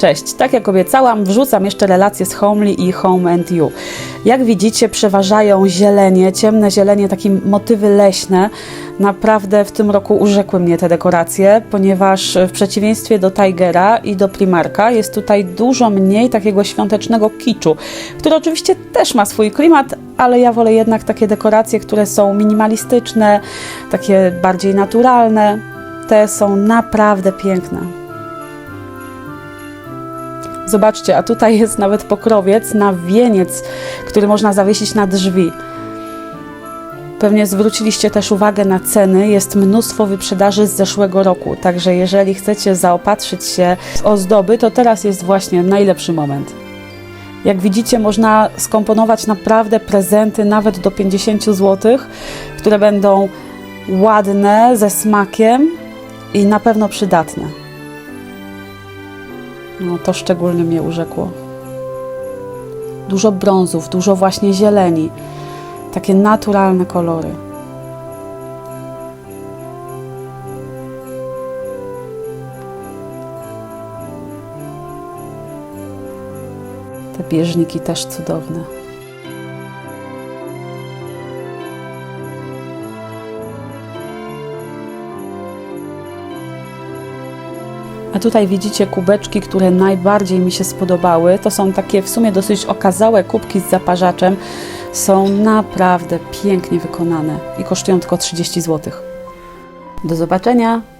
Cześć, tak jak obiecałam, wrzucam jeszcze relacje z Homely i Home and You. Jak widzicie, przeważają zielenie, ciemne zielenie, takie motywy leśne. Naprawdę w tym roku urzekły mnie te dekoracje, ponieważ w przeciwieństwie do Tigera i do Primarka jest tutaj dużo mniej takiego świątecznego kiczu, który oczywiście też ma swój klimat, ale ja wolę jednak takie dekoracje, które są minimalistyczne, takie bardziej naturalne. Te są naprawdę piękne. Zobaczcie, a tutaj jest nawet pokrowiec na wieniec, który można zawiesić na drzwi. Pewnie zwróciliście też uwagę na ceny. Jest mnóstwo wyprzedaży z zeszłego roku, także jeżeli chcecie zaopatrzyć się w ozdoby, to teraz jest właśnie najlepszy moment. Jak widzicie, można skomponować naprawdę prezenty nawet do 50 zł, które będą ładne, ze smakiem i na pewno przydatne. No to szczególnie mnie urzekło. Dużo brązów, dużo właśnie zieleni. Takie naturalne kolory. Te bieżniki też cudowne. A tutaj widzicie kubeczki, które najbardziej mi się spodobały. To są takie w sumie dosyć okazałe kubki z zaparzaczem. Są naprawdę pięknie wykonane i kosztują tylko 30 zł. Do zobaczenia!